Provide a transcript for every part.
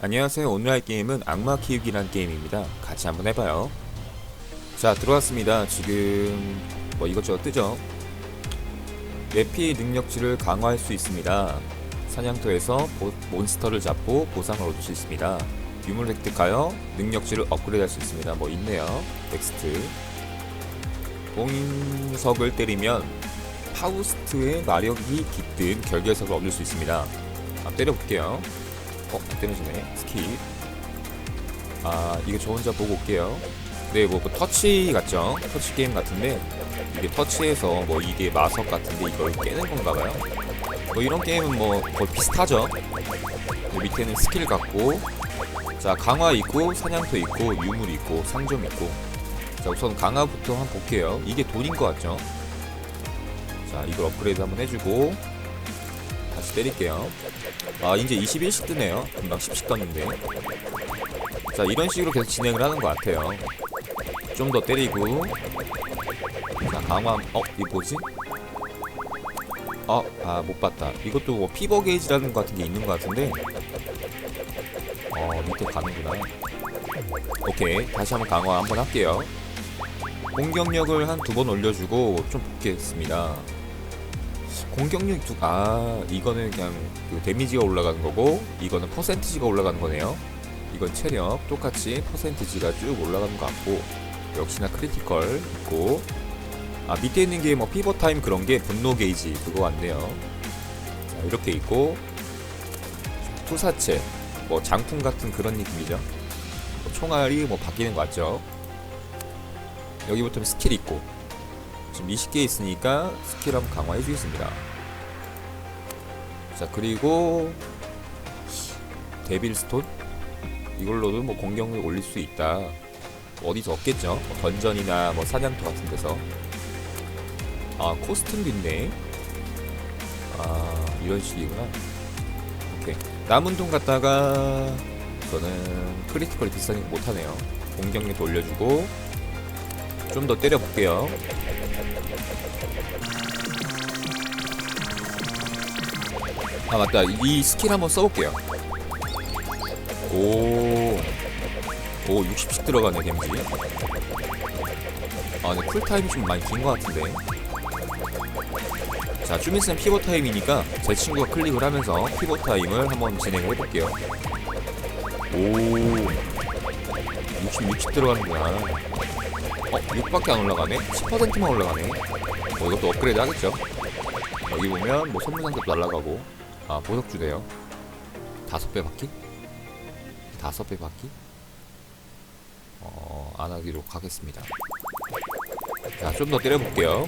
안녕하세요. 오늘 할 게임은 악마 키우기란 게임입니다. 같이 한번 해봐요. 자, 들어왔습니다. 지금 뭐 이것저것 뜨죠? 뇌피 능력치를 강화할 수 있습니다. 사냥터에서 보- 몬스터를 잡고 보상을 얻을 수 있습니다. 유물 획득하여 능력치를 업그레이드 할 수 있습니다. 뭐 있네요. 넥스트. 공석을 때리면 파우스트의 마력이 깃든 결계석을 얻을 수 있습니다. 아, 때려볼게요. 어, 안 때려지네. 스킵. 아, 이거 저 혼자 보고 올게요. 네, 뭐, 뭐 터치 같죠? 터치 게임 같은데, 이게 터치해서 뭐 이게 마석 같은데 이걸 깨는 건가 봐요. 뭐 이런 게임은 뭐 거의 비슷하죠? 그 밑에는 스킬 같고, 자, 강화 있고, 사냥터 있고, 유물 있고, 상점 있고. 자, 우선 강화부터 한번 볼게요. 이게 돈인 것 같죠? 자, 이걸 업그레이드 한번 해주고, 다시 때릴게요. 아 이제 21씩 뜨네요 금방 10씩 떴는데 자 이런 식으로 계속 진행을 하는 것 같아요 좀 더 때리고 자 강화 어? 이거 뭐지? 어? 아 못봤다 이것도 뭐 피버 게이지라는 것 같은 게 있는 것 같은데 어 밑에 가는구나 오케이 다시 한번 강화 한번 할게요 공격력을 한 두 번 올려주고 좀 볼겠습니다 공격력 두, 아, 이거는 그냥 그 데미지가 올라가는 거고, 이거는 퍼센티지가 올라가는 거네요. 이건 체력, 똑같이 퍼센티지가 쭉 올라가는 것 같고, 역시나 크리티컬 있고, 아, 밑에 있는 게 뭐 피버 타임 그런 게 분노 게이지, 그거 같네요. 자, 이렇게 있고, 투사체, 뭐 장풍 같은 그런 느낌이죠. 뭐 총알이 뭐 바뀌는 거 같죠. 여기부터는 스킬 있고, 지금 20개 있으니까 스킬 한번 강화해 주겠습니다. 자 그리고 데빌 스톤 이걸로도 뭐 공격력 올릴 수 있다. 어디서 얻겠죠? 뭐 던전이나 뭐 사냥터 같은 데서. 아 코스튬도 있네. 아 이런 식이구나. 오케이 남은 돈 갖다가 저는 크리티컬이 비싸니까 못하네요. 공격력 올려주고 좀 더 때려볼게요. 아 맞다. 이 스킬 한번 써볼게요. 오오 60씩 들어가네 데미지. 아 근데 쿨타임이 좀 많이 긴 것 같은데. 자 좀 있으면 피벗 타임이니까 제 친구가 클릭을 하면서 피벗 타임을 한번 진행을 해볼게요. 오. 60, 60 들어가는구나 어 6밖에 안 올라가네 10%만 올라가네 어 이것도 업그레이드 하겠죠 여기 보면 뭐 선물 상자도 날라가고 아 보석 주네요 다섯 배 받기? 다섯 배 받기? 어, 안 하기로 하겠습니다. 자, 좀 더 때려볼게요.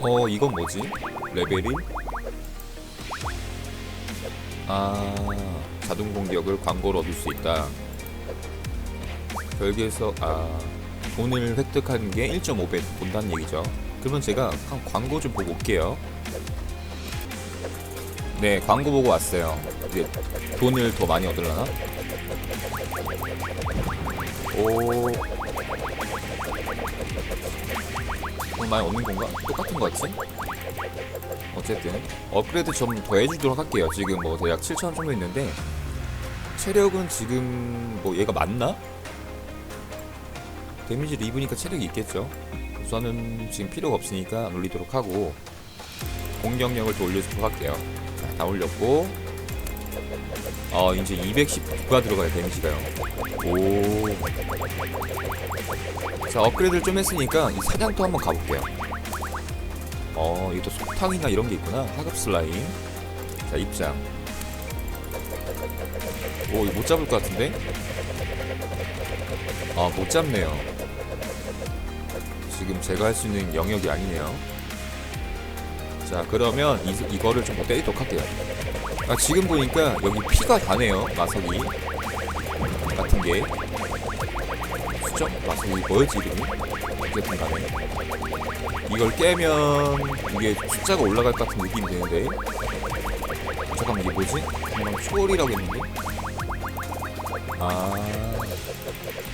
어, 이건 뭐지? 레벨이? 아, 자동 공격을 광고로 얻을 수 있다. 별개에서, 아, 돈을 획득하는 게 1.5배 본다는 얘기죠. 그러면 제가 한 광고 좀 보고 올게요. 네, 광고 보고 왔어요. 이제 돈을 더 많이 얻으려나? 오. 돈 많이 얻는 건가? 똑같은 거 같지? 어쨌든 업그레이드 좀 더 해주도록 할게요. 지금 뭐 대략 7,000원 정도 있는데 체력은 지금 뭐 얘가 맞나? 데미지를 입으니까 체력이 있겠죠. 우선은 지금 필요가 없으니까 안 올리도록 하고 공격력을 더 올려주도록 할게요. 자, 다 올렸고 어 이제 219가 들어가요 데미지가요. 오. 자 업그레이드를 좀 했으니까 이 사냥터 한번 가볼게요. 어 이것도 속탕이나 이런 게 있구나. 하급 슬라임. 자 입장. 오 이거 못 잡을 것 같은데? 아 못 잡네요. 지금 제가 할 수 있는 영역이 아니네요. 자 그러면 이, 이거를 좀더 때리도록 할게요. 아 지금 보니까 여기 피가 다네요 마석이 같은 게 수정 마석이 뭐였지 이름이? 어쨌든 간에 이걸 깨면 이게 숫자가 올라갈 것 같은 느낌이 드는데 잠깐만 이게 뭐지? 방금 초월이라고 했는데 아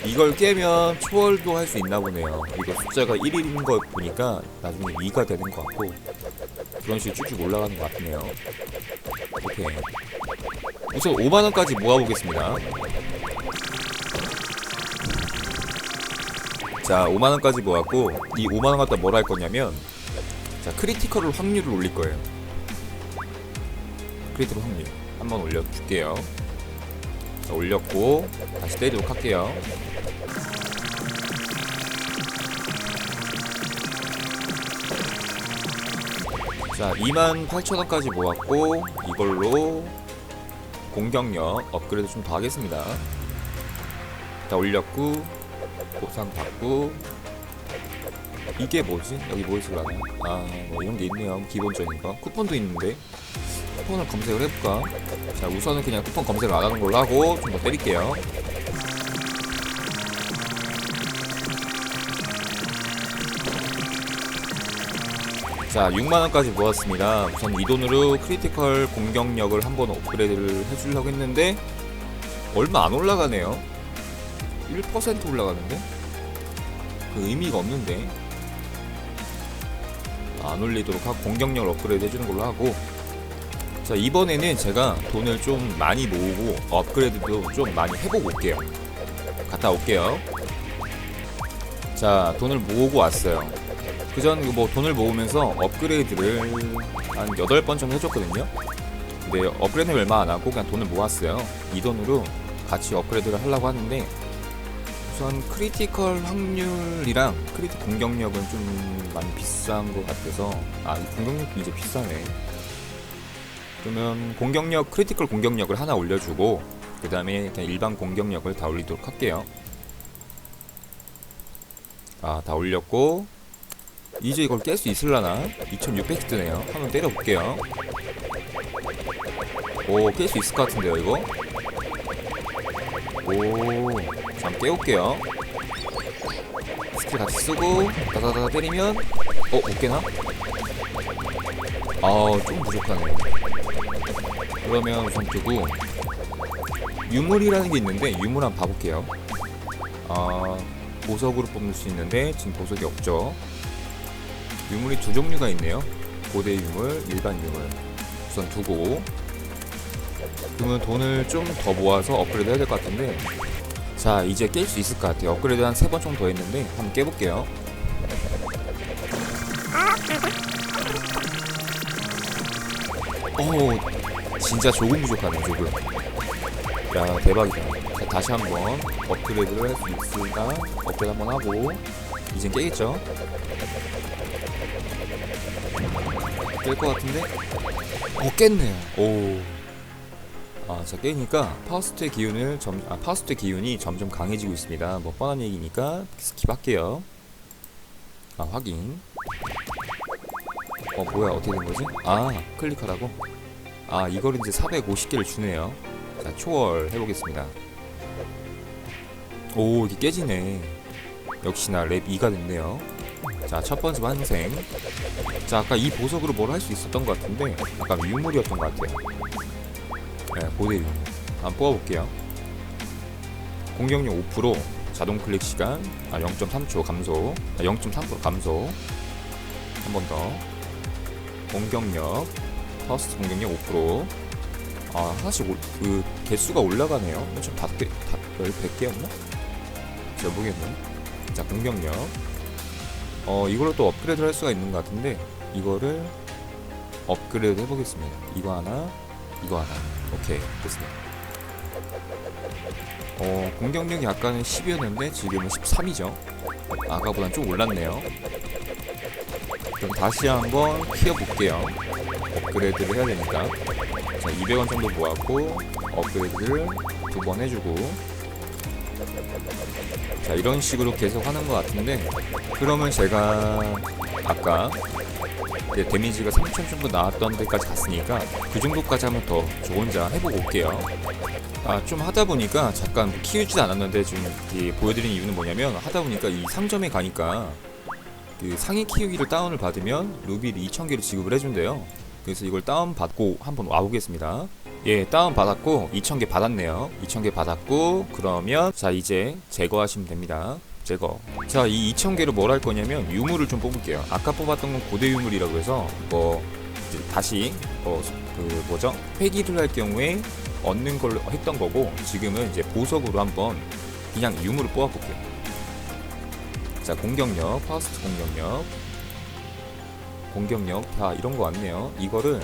이걸 깨면 초월도 할 수 있나 보네요. 이거 숫자가 1일인 거 보니까 나중에 2가 되는 것 같고 그런 식으로 쭉쭉 올라가는 것 같네요. 오케이. 우선 5만원까지 모아보겠습니다. 자, 5만원까지 모았고, 이 5만원 갖다 뭘 할 거냐면, 자, 크리티컬 확률을 올릴 거예요. 크리티컬 확률. 한번 올려줄게요. 자, 올렸고, 다시 때리도록 할게요. 자, 28,000원까지 모았고 이걸로 공격력 업그레이드 좀 더 하겠습니다. 다 올렸고 보상 받고 이게 뭐지? 여기 뭐 있을라나? 아, 뭐 이런 게 있네요. 기본적인 거. 쿠폰도 있는데 쿠폰을 검색을 해볼까? 자, 우선은 그냥 쿠폰 검색을 안 하는 걸로 하고 좀 더 때릴게요. 자, 6만원까지 모았습니다. 우선 이 돈으로 크리티컬 공격력을 한번 업그레이드를 해주려고 했는데, 얼마 안 올라가네요. 1% 올라가는데? 그 의미가 없는데. 안 올리도록 하고, 공격력을 업그레이드 해주는 걸로 하고, 자, 이번에는 제가 돈을 좀 많이 모으고, 업그레이드도 좀 많이 해보고 올게요. 갔다 올게요. 자, 돈을 모으고 왔어요. 그전 뭐 돈을 모으면서 업그레이드를 한 8번 정도 해줬거든요. 근데 업그레이드는 얼마 안 하고 그냥 돈을 모았어요. 이 돈으로 같이 업그레이드를 하려고 하는데 우선 크리티컬 확률이랑 크리티 공격력은 좀 많이 비싼 것 같아서 아, 이 공격력도 이제 비싸네. 그러면 공격력, 크리티컬 공격력을 하나 올려주고 그 다음에 그냥 일반 공격력을 다 올리도록 할게요. 아, 다 올렸고 이제 이걸 깰 수 있을라나? 2600 뜨네요. 한번 때려볼게요. 오, 깰 수 있을 것 같은데요, 이거? 오, 잠 깨울게요. 스킬 같이 쓰고, 다다다다 때리면, 어, 못 깨나? 아, 좀 부족하네. 그러면 우선 두고, 유물이라는 게 있는데, 유물 한번 봐볼게요. 아, 보석으로 뽑을 수 있는데, 지금 보석이 없죠. 유물이 두 종류가 있네요. 고대 유물, 일반 유물. 우선 두고. 그러면 돈을 좀 더 모아서 업그레이드 해야 될 것 같은데. 자, 이제 깰 수 있을 것 같아요. 업그레이드 한 세 번 정도 더 했는데, 한번 깨볼게요. 오, 진짜 조금 부족하네, 조금. 야, 대박이다. 자, 다시 한번 업그레이드를 할 수 있을까? 업그레이드 한번 하고, 이젠 깨겠죠? 깰것 같은데? 어 깼네요. 오. 아, 자 깨니까 파우스트의 기운을 점, 아 파우스트의 기운이 점점 강해지고 있습니다. 뭐 뻔한 얘기니까 스킵할게요. 아 확인. 어 뭐야 어떻게 된 거지? 아 클릭하라고? 아 이걸 이제 450개를 주네요. 자 초월 해보겠습니다. 오 이게 깨지네. 역시나 랩 2가 됐네요. 자, 첫 번째 환생. 자, 아까 이 보석으로 뭘 할 수 있었던 것 같은데, 아까 유물이었던 것 같아요. 네, 고대 유물. 한번 뽑아볼게요. 공격력 5%, 자동 클릭 시간, 아, 0.3초 감소, 아, 0.3% 감소. 한 번 더. 공격력, 퍼스트 공격력 5%. 아, 하나씩 올, 그, 개수가 올라가네요. 좀 다, 열, 100개였나? 잘 모르겠네. 자, 공격력. 어 이걸로 또 업그레이드를 할 수가 있는 것 같은데 이거를 업그레이드 해보겠습니다. 이거 하나 이거 하나. 오케이 됐습니다. 어 공격력이 아까는 10이었는데 지금은 13이죠. 아까보단 좀 올랐네요. 그럼 다시 한번 키워볼게요. 업그레이드를 해야 되니까. 자 200원 정도 모았고 업그레이드를 두 번 해주고 자 이런 식으로 계속 하는 것 같은데 그러면 제가 아까 이제 데미지가 3000 정도 나왔던 데까지 갔으니까 그 정도까지 하면 더저 혼자 해보고 올게요. 아 좀 하다 보니까 잠깐 뭐 키우지 않았는데 지금 보여드리는 이유는 뭐냐면 하다 보니까 이 상점에 가니까 그 상위 키우기를 다운을 받으면 루비를 2000개를 지급을 해준대요. 그래서 이걸 다운 받고 한번 와보겠습니다 예, 다운 받았고 2,000개 받았네요. 2,000개 받았고 그러면 자 이제 제거하시면 됩니다. 제거. 자, 이 2,000개를 뭘할 거냐면 유물을 좀 뽑을게요. 아까 뽑았던 건 고대 유물이라고 해서 뭐 다시 어, 그 뭐죠 회기를 할 경우에 얻는 걸로 했던 거고 지금은 이제 보석으로 한번 그냥 유물을 뽑아 볼게요. 자 공격력 파스트 공격력 공격력 다 이런 거 왔네요. 이거를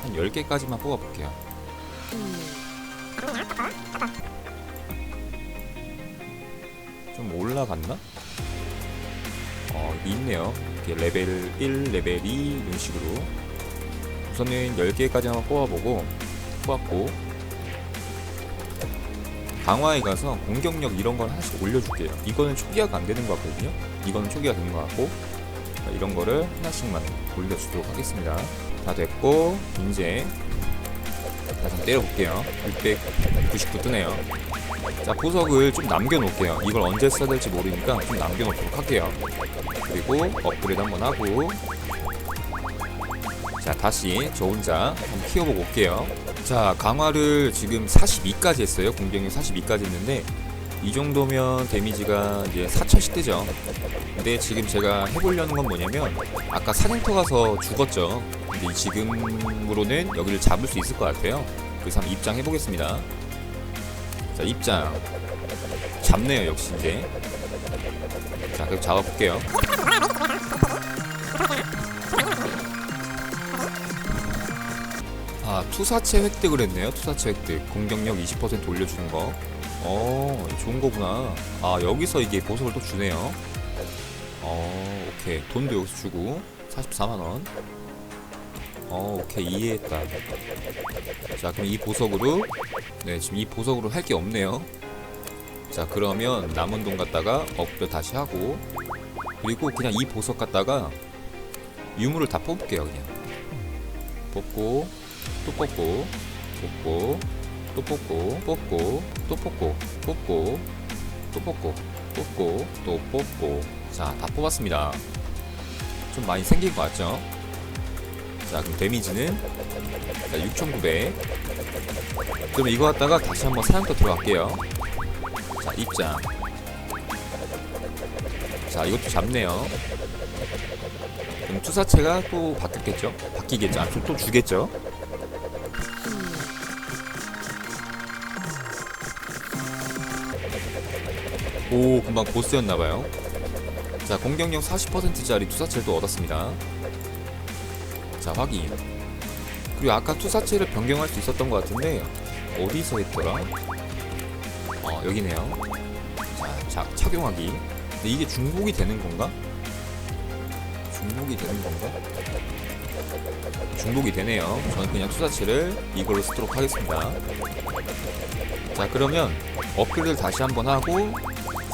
한 10개까지만 뽑아 볼게요. 좀 올라갔나? 어, 있네요. 이렇게 레벨 1, 레벨 2 이런 식으로 우선은 10개까지 한번 뽑아보고 뽑았고 강화에 가서 공격력 이런 건 하나씩 올려줄게요. 이거는 초기화가 안 되는 것 같거든요. 이거는 초기화 되는 것 같고 자, 이런 거를 하나씩만 올려주도록 하겠습니다. 다 됐고 이제 한번 때려볼게요. 699 뜨네요. 자 보석을 좀 남겨놓을게요. 이걸 언제 써야 될지 모르니까 좀 남겨놓도록 할게요. 그리고 업그레이드 한번 하고 자 다시 저 혼자 한번 키워보고 올게요. 자 강화를 지금 42까지 했어요. 공격력 42까지 했는데 이 정도면 데미지가 이제 4천씩 뜨죠. 근데 지금 제가 해보려는 건 뭐냐면 아까 사냥터 가서 죽었죠. 근데 지금으로는 여기를 잡을 수 있을 것 같아요. 그래서 한번 입장 해 보겠습니다. 자 입장 잡네요 역시 이제 자 그럼 잡아볼게요. 아 투사체 획득을 했네요. 투사체 획득 공격력 20% 올려주는 거. 어 좋은 거구나. 아 여기서 이게 보석을 또 주네요. 어 오케이 돈도 여기서 주고 44만 원. 어 오케이 이해했다. 자 그럼 이 보석으로 네 지금 이 보석으로 할 게 없네요. 자 그러면 남은 돈 갖다가 업글 다시 하고 그리고 그냥 이 보석 갖다가 유물을 다 뽑을게요 그냥 뽑고 또 뽑고 뽑고 또 뽑고 뽑고 또 뽑고 뽑고 또 뽑고 뽑고 또 뽑고. 자 다 뽑았습니다. 좀 많이 생긴 것 같죠? 자 그럼 데미지는 자, 6900 그럼 이거 갖다가 다시 한번 사냥터 들어갈게요. 자 입장. 자 이것도 잡네요. 그럼 투사체가 또 바뀌겠죠? 바뀌겠죠. 아, 또, 또 주겠죠 오 금방 보스였나봐요. 자 공격력 40%짜리 투사체를 또 얻었습니다. 자 확인. 그리고 아까 투사체를 변경할 수 있었던 것 같은데 어디서 했더라? 어 여기네요. 자, 자 착용하기. 근데 이게 중복이 되는 건가? 중복이 되는 건가? 중복이 되네요. 저는 그냥 투사체를 이걸로 쓰도록 하겠습니다. 자 그러면 업그레이드를 다시 한번 하고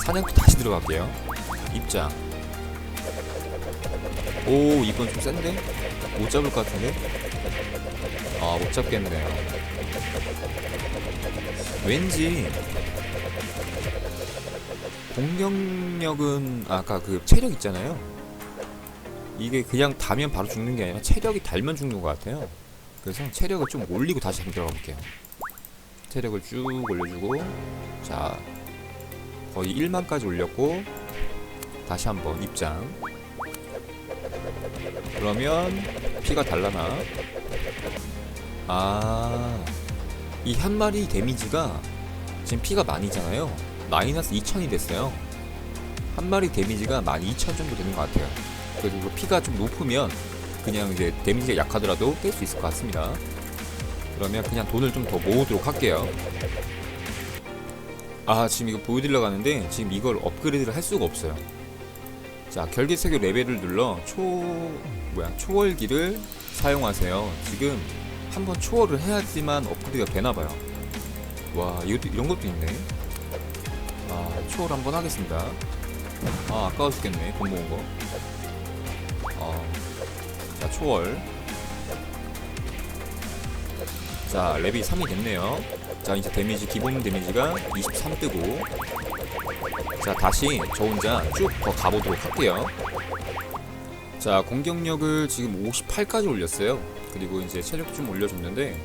사냥도 다시 들어갈게요. 입장. 오 이건 좀 센데? 못 잡을 것 같은데? 아 못 잡겠네요. 왠지 공격력은 아까 그 체력 있잖아요. 이게 그냥 다면 바로 죽는 게 아니라 체력이 달면 죽는 것 같아요. 그래서 체력을 좀 올리고 다시 한번 들어가 볼게요. 체력을 쭉 올려주고 자 거의 1만까지 올렸고 다시 한번 입장. 그러면 피가 달라나? 아 이 한 마리 데미지가 지금 피가 많이잖아요. 마이너스 2000이 됐어요. 한 마리 데미지가 12000 정도 되는 것 같아요. 그리고 피가 좀 높으면 그냥 이제 데미지가 약하더라도 깰 수 있을 것 같습니다. 그러면 그냥 돈을 좀 더 모으도록 할게요 아 지금 이거 보여드리려고 하는데 지금 이걸 업그레이드를 할 수가 없어요. 자 결계세계 레벨을 눌러 초 뭐야 초월기를 사용하세요. 지금 한번 초월을 해야지만 업그레이드가 되나봐요. 와 이것도 이런 것도 있네. 아 초월 한번 하겠습니다. 아 아까워 죽겠네 돈 모은 거. 아, 자 초월 자 랩이 3이 됐네요. 자 이제 데미지 기본 데미지가 23 뜨고. 자 다시 저 혼자 쭉 더 가보도록 할게요. 자 공격력을 지금 58까지 올렸어요. 그리고 이제 체력 좀 올려줬는데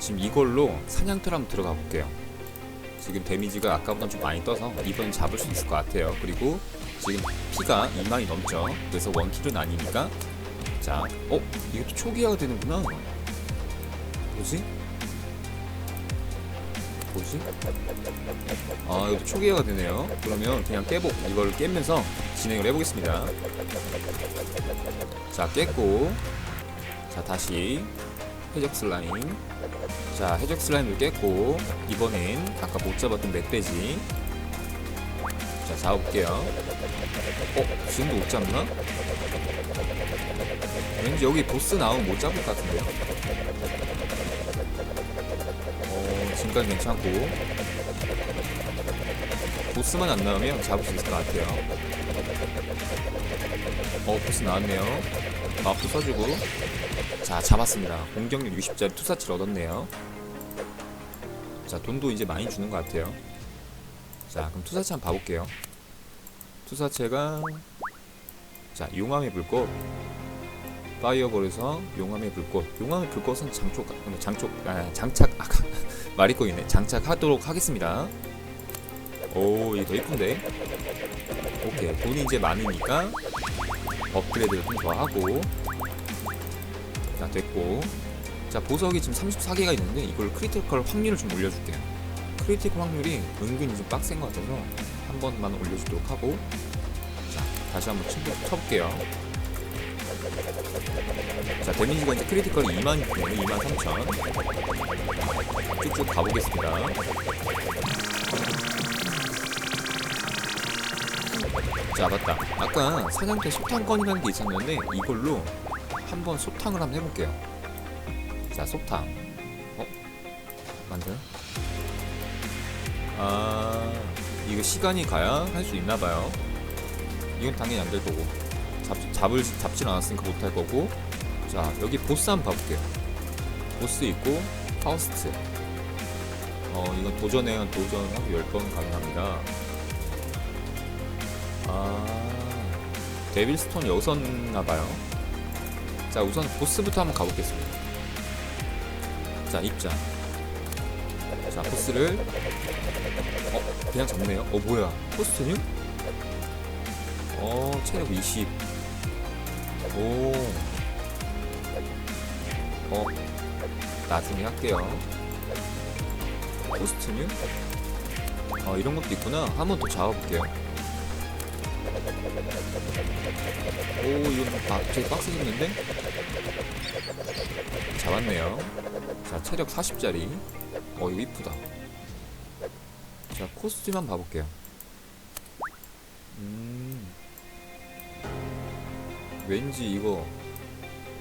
지금 이걸로 사냥터를 한번 들어가 볼게요. 지금 데미지가 아까보다 좀 많이 떠서 이번 잡을 수 있을 것 같아요. 그리고 지금 피가 2만이 넘죠. 그래서 원킬은 아니니까. 자, 어? 또 초기화가 되는구나. 뭐지? 뭐지? 아, 이것도 초기화가 되네요. 그러면 그냥 깨보, 이걸 깨면서 진행을 해보겠습니다. 자, 깼고. 자, 다시. 해적 슬라임. 자, 해적 슬라임을 깼고. 이번엔 아까 못 잡았던 멧돼지. 자, 잡아볼게요. 어? 지금도 못 잡나? 왠지 여기 보스 나오면 못 잡을 것 같은데요? 어, 지금까지 괜찮고. 보스만 안 나오면 잡을 수 있을 것 같아요. 어, 보스 나왔네요. 마프 써주고. 자, 잡았습니다. 공격력 60짜리 투사치를 얻었네요. 자, 돈도 이제 많이 주는 것 같아요. 자, 그럼 투사체 한번 봐볼게요. 투사체가 자, 용암의 불꽃 파이어볼에서 용암의 불꽃 용암의 불꽃은 장촉 아, 장촉 아, 장착 아까 꼬이네 장착하도록 하겠습니다. 오 이게 더 이쁜데? 오케이 돈이 이제 많으니까 업그레이드를 좀 더 하고. 자 됐고. 자 보석이 지금 34개가 있는데 이걸 크리티컬 확률을 좀 올려줄게요. 크리티컬 확률이 은근히 좀 빡센 것 같아서 한 번만 올려주도록 하고. 자 다시 한번 쳐, 쳐볼게요 자 데미지가 이제 크리티컬이 2만 2만 3천. 쭉쭉 가보겠습니다. 자 맞다. 아까 사냥터 소탕건이라는 게 있었는데 이걸로 한번 소탕을 한번 해볼게요. 자 소탕. 어? 맞아요? 아 이거 시간이 가야 할 수 있나봐요. 이건 당연히 안 될 거고 잡, 잡을 잡질 않았으니까 못할 거고. 자 여기 보스 한번 봐볼게요. 보스 있고 파우스트. 어 이건 도전에 한 도전하고 10번 가능합니다. 아 데빌스톤 여기서 나봐요. 자 우선 보스부터 한번 가보겠습니다. 자 입장. 자 보스를. 어 그냥 잡네요. 어 뭐야? 포스트뉴? 어 체력 20 오. 어. 나중에 할게요. 포스트뉴? 어, 이런 것도 있구나. 한 번 더 잡아볼게요. 오, 이거 갑자기 빡세졌는데? 잡았네요. 자, 체력 40짜리. 어, 이거 이쁘다. 자, 코스튬 한번 봐볼게요. 음. 왠지 이거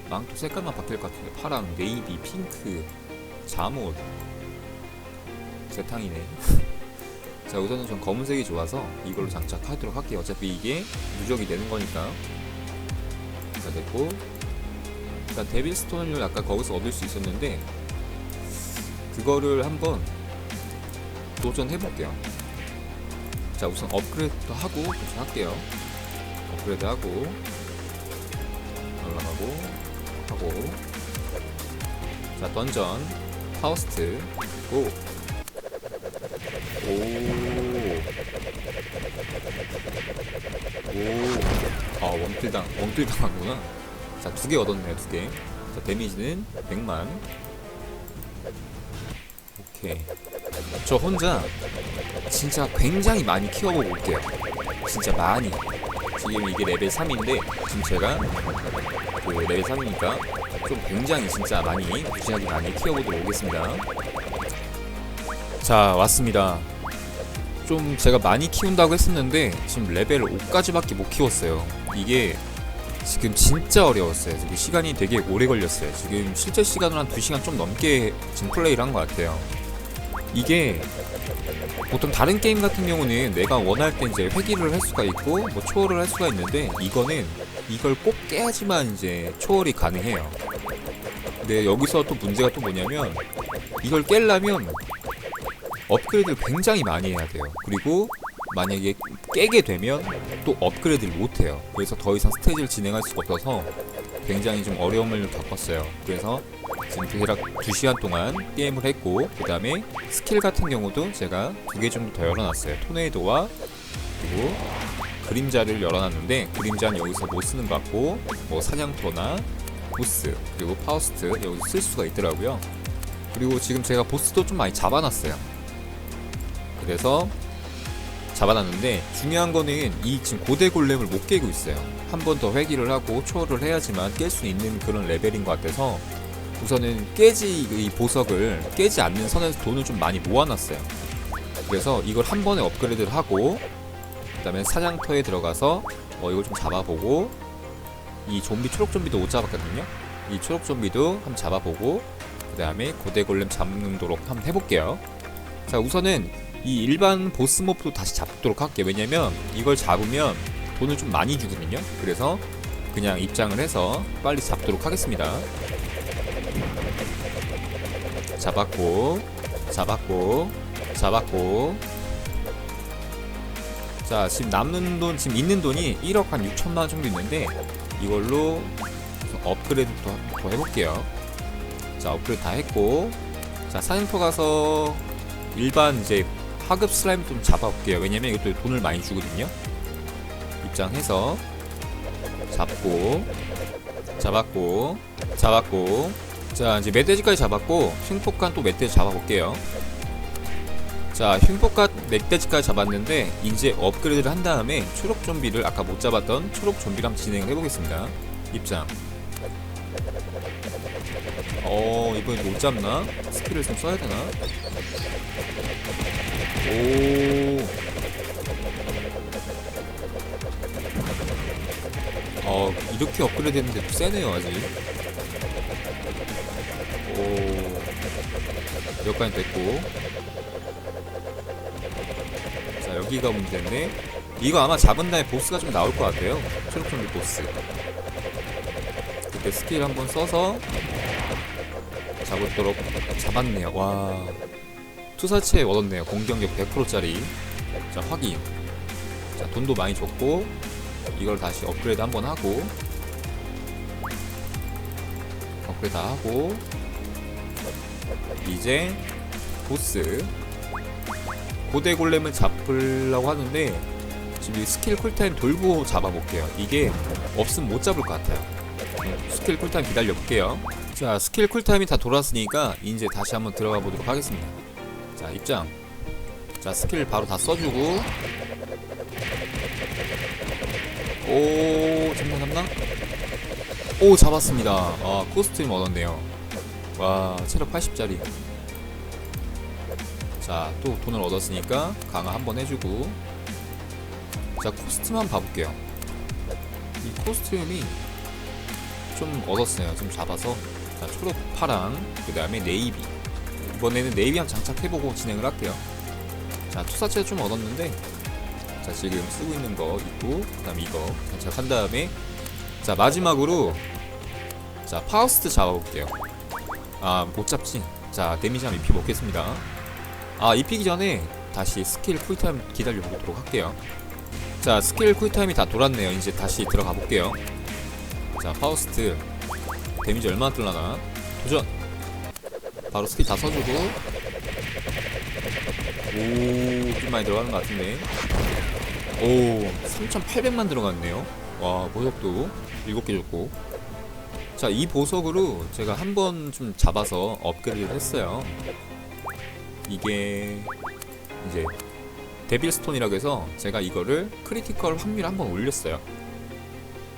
망토 색깔만 바뀔 것 같은데 파랑, 네이비, 핑크, 잠옷 세탕이네. 자 우선은 전 검은색이 좋아서 이걸로 장착하도록 할게요. 어차피 이게 누적이 되는 거니까 자 됐고. 자 데빌스톤을 아까 거기서 얻을 수 있었는데 그거를 한번 도전해볼게요. 자 우선 업그레이드 하고 도전할게요. 업그레이드 하고 올라가고 하고. 자 던전. 파우스트. 고. 오 오 아 원필당 원필당 하구나. 자 두 개 얻었네요 두 개 자 데미지는 100만. 오케이. 저 혼자 진짜 굉장히 많이 키워보고 올게요. 진짜 많이. 지금 이게 레벨 3인데 지금 제가 그 레벨 3이니까 좀 굉장히 진짜 많이 무시하게 많이 키워보도록 오겠습니다. 자 왔습니다. 좀 제가 많이 키운다고 했었는데 지금 레벨 5까지밖에 못 키웠어요. 이게 지금 진짜 어려웠어요. 지금 시간이 되게 오래 걸렸어요. 지금 실제 시간은 한 2시간 좀 넘게 지금 플레이를 한 것 같아요 이게 보통 다른 게임 같은 경우는 내가 원할 때 이제 회귀를 할 수가 있고 뭐 초월을 할 수가 있는데 이거는 이걸 꼭 깨야지만 이제 초월이 가능해요. 근데 여기서 또 문제가 또 뭐냐면 이걸 깰려면 업그레이드를 굉장히 많이 해야 돼요. 그리고 만약에 깨게 되면 또 업그레이드를 못 해요. 그래서 더 이상 스테이지를 진행할 수가 없어서 굉장히 좀 어려움을 겪었어요. 그래서 지금 대략 2시간 동안 게임을 했고 그 다음에 스킬 같은 경우도 제가 두 개 정도 더 열어놨어요. 토네이도와 그리고 그림자를 열어놨는데 그림자는 여기서 못 쓰는 것 같고 뭐 사냥터나 보스 그리고 파우스트 여기 쓸 수가 있더라고요. 그리고 지금 제가 보스도 좀 많이 잡아놨어요. 그래서 잡아놨는데 중요한 거는 이 지금 고대 골렘을 못 깨고 있어요. 한 번 더 회귀를 하고 초월을 해야지만 깰 수 있는 그런 레벨인 것 같아서 우선은 깨지 이 보석을 깨지 않는 선에서 돈을 좀 많이 모아놨어요. 그래서 이걸 한 번에 업그레이드를 하고 그 다음에 사냥터에 들어가서 어 이걸 좀 잡아보고 이 좀비 초록 좀비도 못 잡았거든요. 이 초록 좀비도 한번 잡아보고 그 다음에 고대 골렘 잡는도록 한번 해볼게요. 자 우선은 이 일반 보스 몹도 다시 잡도록 할게요. 왜냐면 이걸 잡으면 돈을 좀 많이 주거든요. 그래서 그냥 입장을 해서 빨리 잡도록 하겠습니다. 잡았고, 잡았고, 잡았고. 자, 지금 남는 돈, 지금 있는 돈이 1억 한 6천만 원 정도 있는데 이걸로 업그레이드 더, 더 해볼게요. 자, 업그레이드 다 했고, 자, 사냥터 가서 일반 이제 하급 슬라임 좀 잡아볼게요. 왜냐면 이것도 돈을 많이 주거든요. 입장해서 잡고 잡았고 잡았고 자 이제 멧돼지까지 잡았고 흉폭간 또 멧돼지 잡아볼게요. 자 흉폭간 멧돼지까지 잡았는데 이제 업그레이드를 한 다음에 초록 좀비를 아까 못 잡았던 초록 좀비랑 진행을 해보겠습니다. 입장. 어 이번에 못 잡나? 스킬을 좀 써야 되나? 오. 어, 이렇게 업그레이드 했는데 도 세네요, 아직. 여기까지 됐고. 자, 여기가 문제네. 이거 아마 잡은 다음에 보스가 좀 나올 것 같아요. 초록점비 보스. 그때 스킬 한번 써서 잡도록 잡았네요. 와. 투사체 얻었네요. 공격력 100%짜리. 자, 확인. 자, 돈도 많이 줬고, 이걸 다시 업그레이드 한번 하고, 업그레이드 다 하고, 이제, 보스. 고대 골렘을 잡으려고 하는데, 지금 이 스킬 쿨타임 돌고 잡아볼게요. 이게 없으면 못 잡을 것 같아요. 음, 스킬 쿨타임 기다려볼게요. 자, 스킬 쿨타임이 다 돌았으니까, 이제 다시 한번 들어가 보도록 하겠습니다. 자 입장 자 스킬 바로 다 써주고 오 잡나 잡나 오 잡았습니다 아 코스튬 얻었네요 와 체력 80짜리. 자 또 돈을 얻었으니까 강화 한번 해주고. 자 한번 봐볼게요. 이 코스튬이 좀 얻었어요. 좀 잡아서. 자 초록 파랑 그 다음에 네이비. 이번에는 네이비함 장착해보고 진행을 할게요. 자, 투사체 좀 얻었는데, 자, 지금 쓰고 있는 거 있고, 그 다음 이거 장착한 다음에, 자, 마지막으로, 자, 파우스트 잡아볼게요. 아, 못 잡지. 자, 데미지 한번 입히 먹겠습니다. 아, 입히기 전에 다시 스킬 쿨타임 기다려 보도록 할게요. 자, 스킬 쿨타임이 다 돌았네요. 이제 다시 들어가 볼게요. 자, 파우스트. 데미지 얼마나 뜰라나? 도전! 바로 스킬 다 써주고 오좀 많이 들어가는 것 같은데 오 3800만 들어갔네요 와 보석도 7개 줬고 자 이 보석으로 제가 한 번 좀 잡아서 업그레이드 했어요. 이게 이제 데빌스톤이라고 해서 제가 이거를 크리티컬 확률 한번 올렸어요.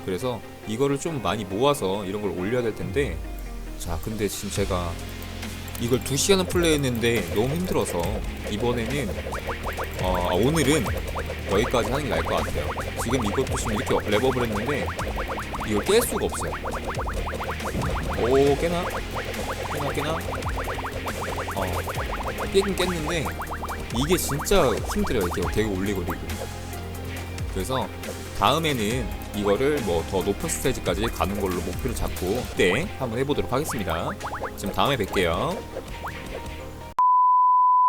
그래서 이거를 좀 많이 모아서 이런 걸 올려야 될 텐데 자 근데 지금 제가 이걸 2시간을 플레이했는데 너무 힘들어서 이번에는 어, 아, 오늘은 여기까지 하는 게 나을 것 같아요. 지금 이것도 지금 이렇게 랩업을 했는데 이걸 깰 수가 없어요 오 깨나? 깨나 깨나? 어 깨긴 깼는데 이게 진짜 힘들어요 이게 되게 올리고리고 그래서 다음에는 이거를 뭐 더 높은 스테이지까지 가는 걸로 목표를 잡고 그때 한번 해보도록 하겠습니다. 지금 다음에 뵐게요.